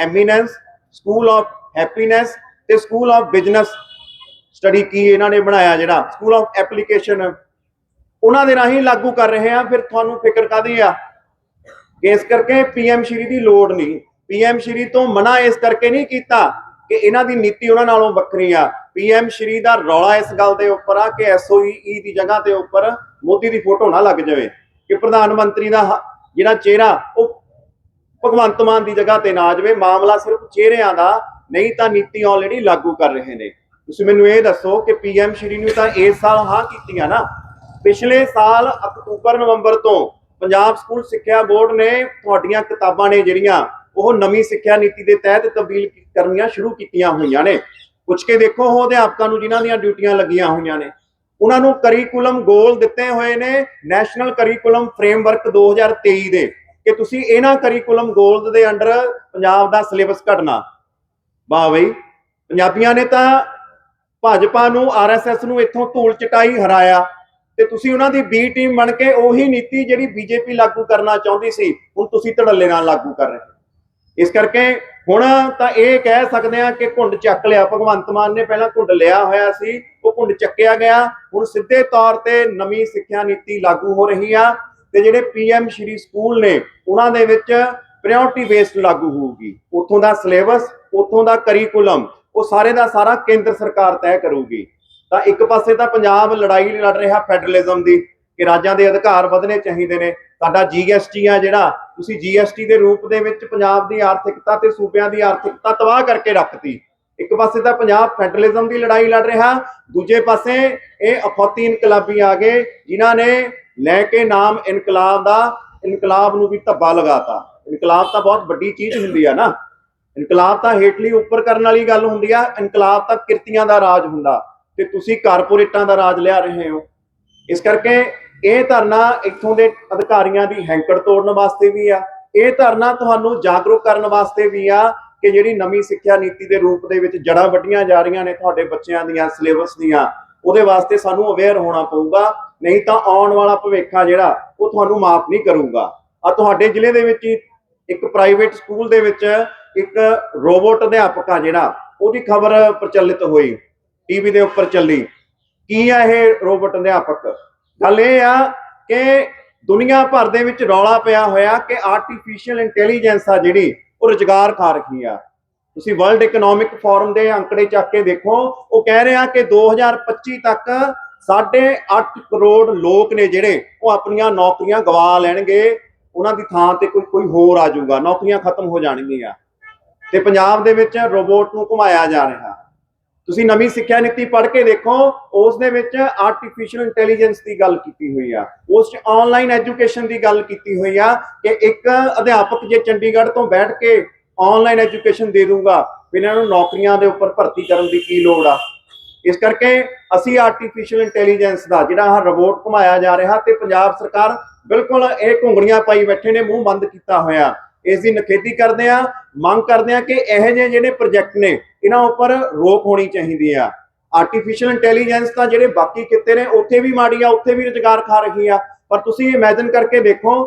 Eminence school of happiness ਤੇ school of business study ਕੀ ਇਹਨਾਂ ਨੇ ਬਣਾਇਆ ਜਿਹੜਾ ਸਕੂਲ ਆਫ ਐਪਲੀਕੇਸ਼ਨ ਉਹਨਾਂ ਦੇ ਰਾਹੀਂ ਲਾਗੂ ਕਰ ਰਹੇ ਆ ਫਿਰ ਤੁਹਾਨੂੰ ਫਿਕਰ ਕਾਦੀ ਆ? ਇਸ ਕਰਕੇ ਪੀਐਮ ਸ਼੍ਰੀ ਦੀ ਲੋੜ ਨਹੀਂ। ਪੀਐਮ ਸ਼੍ਰੀ ਤੋਂ ਮਨਾ ਇਸ ਕਰਕੇ ਨਹੀਂ ਕੀਤਾ ਕਿ ਇਹਨਾਂ ਦੀ ਨੀਤੀ ਉਹਨਾਂ ਨਾਲੋਂ ਵੱਖਰੀ ਆ। ਪੀਐਮ ਸ਼੍ਰੀ ਦਾ ਰੌਲਾ ਇਸ ਗੱਲ ਦੇ ਉੱਪਰ ਆ ਕਿ ਐਸਓਈ ਦੀ ਜਗ੍ਹਾ ਤੇ ਉੱਪਰ ਮੋਦੀ ਦੀ ਫੋਟੋ ਨਾ ਲੱਗ ਜਾਵੇ ਕਿ ਪ੍ਰਧਾਨ ਮੰਤਰੀ ਦਾ ਜਿਹੜਾ ਚਿਹਰਾ, ਉਹ ਭਗਵੰਤ ਮਾਨ ਦੀ ਜਗ੍ਹਾ ਤੇ ਨਾ ਆ ਜਾਵੇ ਮਾਮਲਾ ਸਿਰਫ ਚਿਹਰਿਆਂ ਦਾ ਨਹੀਂ ਤਾਂ ਨੀਤੀ ਆਲਰੇਡੀ ਲਾਗੂ ਕਰ ਰਹੇ ਨੇ। ਤੁਸੀਂ ਮੈਨੂੰ ਇਹ ਦੱਸੋ ਕਿ ਪੀਐਮ ਸ਼੍ਰੀ ਨੂੰ ਤਾਂ ਇਸ ਸਾਲ ਹਾਂ ਕੀਤੀਆਂ ਨਾ। ਪਿਛਲੇ ਸਾਲ ਅਕਤੂਬਰ, ਨਵੰਬਰ ਤੋਂ ਪੰਜਾਬ ਸਕੂਲ ਸਿੱਖਿਆ ਬੋਰਡ ਨੇ ਤੁਹਾਡੀਆਂ ਕਿਤਾਬਾਂ ਨੇ ਜਿਹੜੀਆਂ, ਉਹ ਨਵੀਂ ਸਿੱਖਿਆ ਨੀਤੀ ਦੇ ਤਹਿਤ ਤਬਦੀਲ ਕਰਨੀਆਂ ਸ਼ੁਰੂ ਕੀਤੀਆਂ ਹੋਈਆਂ ਨੇ। ਪੁੱਛ ਕੇ ਦੇਖੋ ਉਹ ਅਧਿਆਪਕਾਂ ਨੂੰ ਜਿਨ੍ਹਾਂ ਦੀਆਂ ਡਿਊਟੀਆਂ ਲੱਗੀਆਂ ਹੋਈਆਂ ਨੇ। ਉਹਨਾਂ ਨੂੰ ਕਰਿਕੂਲਮ ਗੋਲ ਦਿੱਤੇ ਹੋਏ ਨੇ ਨੈਸ਼ਨਲ ਕਰਿਕੂਲਮ ਫਰੇਮਵਰਕ 2023 ਦੇ। ਕਿ ਤੁਸੀਂ ਇਹਨਾਂ ਕਰਿਕੂਲਮ ਗੋਲਸ ਦੇ ਅੰਡਰ ਪੰਜਾਬ ਦਾ ਸਿਲੇਬਸ ਘਟਣਾ ਵਾਹ ਬਈ। ਪੰਜਾਬੀਆਂ ਨੇ ਤਾਂ ਭਾਜਪਾ ਨੂੰ ਆਰਐਸਐਸ ਨੂੰ ਇੱਥੋਂ ਧੂਲ ਚਟਾਈ ਹਰਾਇਆ ਤੇ ਤੁਸੀਂ ਉਹਨਾਂ ਦੀ ਬੀ ਟੀਮ ਬਣ ਕੇ ਉਹੀ ਨੀਤੀ ਜਿਹੜੀ ਬੀਜੇਪੀ ਲਾਗੂ ਕਰਨਾ ਚਾਹੁੰਦੀ ਸੀ, ਹੁਣ ਤੁਸੀਂ ਧੜੱਲੇ ਨਾਲ ਲਾਗੂ ਕਰ ਰਹੇ ਇਸ ਕਰਕੇ ਹੁਣ ਤਾਂ ਇਹ ਕਹਿ ਸਕਦੇ ਆ ਕਿ ਘੁੰਡ ਚੱਕ ਲਿਆ। ਭਗਵੰਤ ਮਾਨ ਨੇ ਪਹਿਲਾਂ ਘੁੰਡ ਲਿਆ ਹੋਇਆ ਸੀ, ਉਹ ਘੁੰਡ ਚੱਕਿਆ ਗਿਆ। ਹੁਣ ਸਿੱਧੇ ਤੌਰ ਤੇ ਨਵੀਂ ਸਿੱਖਿਆ ਨੀਤੀ ਲਾਗੂ ਹੋ ਰਹੀ ਆ। ਤੇ ਜਿਹੜੇ ਪੀਐਮ ਸ਼੍ਰੀ ਸਕੂਲ ਨੇ, ਉਹਨਾਂ ਦੇ ਵਿੱਚ ਪ੍ਰਾਇੋਰਟੀ ਬੇਸਡ ਲਾਗੂ ਹੋਊਗੀ। ਉੱਥੋਂ ਦਾ ਸਿਲੇਬਸ ਉੱਥੋਂ ਦਾ ਕਰਿਕੂਲਮ ਉਹ ਸਾਰੇ ਦਾ ਸਾਰਾ ਕੇਂਦਰ ਸਰਕਾਰ ਤੈਅ ਕਰੂਗੀ। ਤਾਂ ਇੱਕ ਪਾਸੇ ਤਾਂ ਪੰਜਾਬ ਲੜਾਈ ਲੜ ਰਿਹਾ ਫੈਡਰਲਿਜ਼ਮ ਦੀ, ਕਿ ਰਾਜਾਂ ਦੇ ਅਧਿਕਾਰ ਵਧਣੇ ਚਾਹੀਦੇ ਨੇ। ਸਾਡਾ ਜੀਐਸਟੀ ਆ ਜਿਹੜਾ, ਤੁਸੀਂ ਜੀਐਸਟੀ ਦੇ ਰੂਪ ਦੇ ਵਿੱਚ ਪੰਜਾਬ ਦੀ ਆਰਥਿਕਤਾ ਤੇ ਸੂਬਿਆਂ ਦੀ ਆਰਥਿਕਤਾ ਤਬਾਹ ਕਰਕੇ ਰੱਖਤੀ। ਇੱਕ ਪਾਸੇ ਤਾਂ ਪੰਜਾਬ ਫੈਡਰਲਿਜ਼ਮ ਦੀ ਲੜਾਈ ਲੜ ਰਿਹਾ, ਦੂਜੇ ਪਾਸੇ ਇਹ ਅਖੌਤੀ ਇਨਕਲਾਬੀ ਆ ਗਏ, ਜਿਨ੍ਹਾਂ ਨੇ ਲੈ ਕੇ ਨਾਮ ਇਨਕਲਾਬ ਦਾ, ਇਨਕਲਾਬ ਨੂੰ ਵੀ ਧੱਬਾ ਲਗਾਤਾ। ਇਨਕਲਾਬ ਤਾਂ ਬਹੁਤ ਵੱਡੀ ਚੀਜ਼ ਹੁੰਦੀ ਆ ਨਾ। ਇਨਕਲਾਬ ਤਾਂ ਹੇਠਲੀ ਉੱਪਰ ਕਰਨ ਵਾਲੀ ਗੱਲ ਹੁੰਦੀ ਆ, ਇਨਕਲਾਬ ਤਾਂ ਕਿਰਤੀਆਂ ਦਾ ਰਾਜ ਹੁੰਦਾ, ਤੇ ਤੁਸੀਂ ਕਾਰਪੋਰੇਟਾਂ ਦਾ ਰਾਜ ਲਿਆ ਰਹੇ ਹੋ। ਇਸ ਕਰਕੇ ਇਹ ਧਰਨਾ ਇੱਥੋਂ ਦੇ ਅਧਿਕਾਰੀਆਂ ਦੀ ਹੈਂਕੜ ਤੋੜਨ ਵਾਸਤੇ ਵੀ ਆ। ਇਹ ਧਰਨਾ ਤੁਹਾਨੂੰ ਜਾਗਰੂਕ ਕਰਨ ਵਾਸਤੇ ਵੀ ਆ ਕਿ ਜਿਹੜੀ ਨਵੀਂ ਸਿੱਖਿਆ ਨੀਤੀ ਦੇ ਰੂਪ ਦੇ ਵਿੱਚ ਜੜਾਂ ਵੱਡੀਆਂ ਜਾ ਰਹੀਆਂ ਨੇ ਤੁਹਾਡੇ ਬੱਚਿਆਂ ਦੀਆਂ, ਸਿਲੇਬਸ ਦੀਆਂ, ਉਹਦੇ ਵਾਸਤੇ ਸਾਨੂੰ ਅਵੇਅਰ ਹੋਣਾ ਪਊਗਾ। ਨਹੀਂ ਤਾਂ ਆਉਣ ਵਾਲਾ ਭਵਿੱਖ ਆ ਜਿਹੜਾ, ਉਹ ਤੁਹਾਨੂੰ ਮਾਫ ਨਹੀਂ ਕਰੂਗਾ। ਆ ਤੁਹਾਡੇ ਜ਼ਿਲ੍ਹੇ ਦੇ ਵਿੱਚ ਇੱਕ ਪ੍ਰਾਈਵੇਟ ਸਕੂਲ ਦੇ ਵਿੱਚ ਇੱਕ ਰੋਬੋਟ ਅਧਿਆਪਕ ਆ ਜਿਹੜਾ, ਉਹਦੀ ਖਬਰ ਪ੍ਰਚਲਿਤ ਹੋਈ ਟੀਵੀ ਦੇ ਉੱਪਰ ਚੱਲੀ। ਕੀ ਆ ਇਹ ਰੋਬੋਟ ਅਧਿਆਪਕ? ਗੱਲ ਇਹ ਆ ਕਿ ਦੁਨੀਆ ਭਰ ਦੇ ਵਿੱਚ ਰੌਲਾ ਪਿਆ ਹੋਇਆ ਕਿ ਆਰਟੀਫੀਸ਼ੀਅਲ ਇੰਟੈਲੀਜੈਂਸ ਆ ਜਿਹੜੀ, ਉਹ ਰੁਜ਼ਗਾਰ ਖਾ ਰਹੀ ਆ। ਤੁਸੀਂ ਵਰਲਡ ਇਕਨੋਮਿਕ ਫੋਰਮ ਦੇ ਅੰਕੜੇ ਚੱਕ ਕੇ ਦੇਖੋ, ਉਹ ਕਹਿ ਰਿਹਾ ਕਿ 2025 ਤੱਕ 8.5 ਕਰੋੜ ਲੋਕ ਨੇ ਜਿਹੜੇ ਉਹ ਆਪਣੀਆਂ ਨੌਕਰੀਆਂ ਗਵਾ ਲੈਣਗੇ। ਉਹਨਾਂ ਦੀ ਥਾਂ ਤੇ ਕੋਈ ਕੋਈ ਹੋਰ ਆ ਜਾਊਗਾ। ਨੌਕਰੀਆਂ ਖਤਮ ਹੋ ਜਾਣਗੀਆਂ। ਤੇ ਪੰਜਾਬ ਦੇ ਵਿੱਚ ਰੋਬੋਟ ਨੂੰ ਘੁਮਾਇਆ ਜਾ ਰਿਹਾ। ਤੁਸੀਂ ਨਵੀਂ ਸਿੱਖਿਆ ਨੀਤੀ ਪੜ੍ਹ ਕੇ ਦੇਖੋ, ਉਸ ਦੇ ਵਿੱਚ ਆਰਟੀਫੀਸ਼ੀਅਲ ਇੰਟੈਲੀਜੈਂਸ ਦੀ ਗੱਲ ਕੀਤੀ ਹੋਈ ਆ। ਉਸ 'ਚ ਆਨਲਾਈਨ ਐਜੂਕੇਸ਼ਨ ਦੀ ਗੱਲ ਕੀਤੀ ਹੋਈ ਆ ਕਿ ਇੱਕ ਅਧਿਆਪਕ ਜੇ ਚੰਡੀਗੜ੍ਹ ਤੋਂ ਬੈਠ ਕੇ ਆਨਲਾਈਨ ਐਜੂਕੇਸ਼ਨ ਦੇ ਦੂੰਗਾ ਇਹਨਾਂ ਨੂੰ ਨੌਕਰੀਆਂ ਦੇ ਉੱਪਰ ਭਰਤੀ ਕਰਨ ਦੀ ਕੀ ਲੋੜ ਆ? ਇਸ ਕਰਕੇ ਅਸੀਂ ਆਰਟੀਫੀਸ਼ੀਅਲ ਇੰਟੈਲੀਜੈਂਸ ਦਾ ਜਿਹੜਾ ਆਹ ਰੋਬੋਟ ਘੁਮਾਇਆ ਜਾ ਰਿਹਾ ਤੇ ਪੰਜਾਬ ਸਰਕਾਰ ਬਿਲਕੁਲ ਇਹ ਘੁੰਗੜੀਆਂ ਪਾਈ ਬੈਠੇ ਨੇ, ਮੂੰਹ ਬੰਦ ਕੀਤਾ ਹੋਇਆ। ਇਸ ਦੀ ਨਖੇਦੀ ਕਰਦੇ ਆ ਮੰਗ ਕਰਦੇ ਆ ਕਿ ਇਹੋ ਜਿਹੇ ਜਿਹੜੇ ਪ੍ਰੋਜੈਕਟ ਨੇ, ਇਹਨਾਂ ਉੱਪਰ ਰੋਕ ਹੋਣੀ ਚਾਹੀਦੀ ਆ। ਆਰਟੀਫੀਸ਼ੀਅਲ ਇੰਟੈਲੀਜੈਂਸ ਤਾਂ ਜਿਹੜੇ ਬਾਕੀ ਕਿਤੇ ਨੇ, ਉੱਥੇ ਵੀ ਮਾੜੀ ਆ, ਉੱਥੇ ਵੀ ਰੁਜ਼ਗਾਰ ਖਾ ਰਹੀ ਆ। ਪਰ ਤੁਸੀਂ ਇਮੇਜਿਨ ਕਰਕੇ ਦੇਖੋ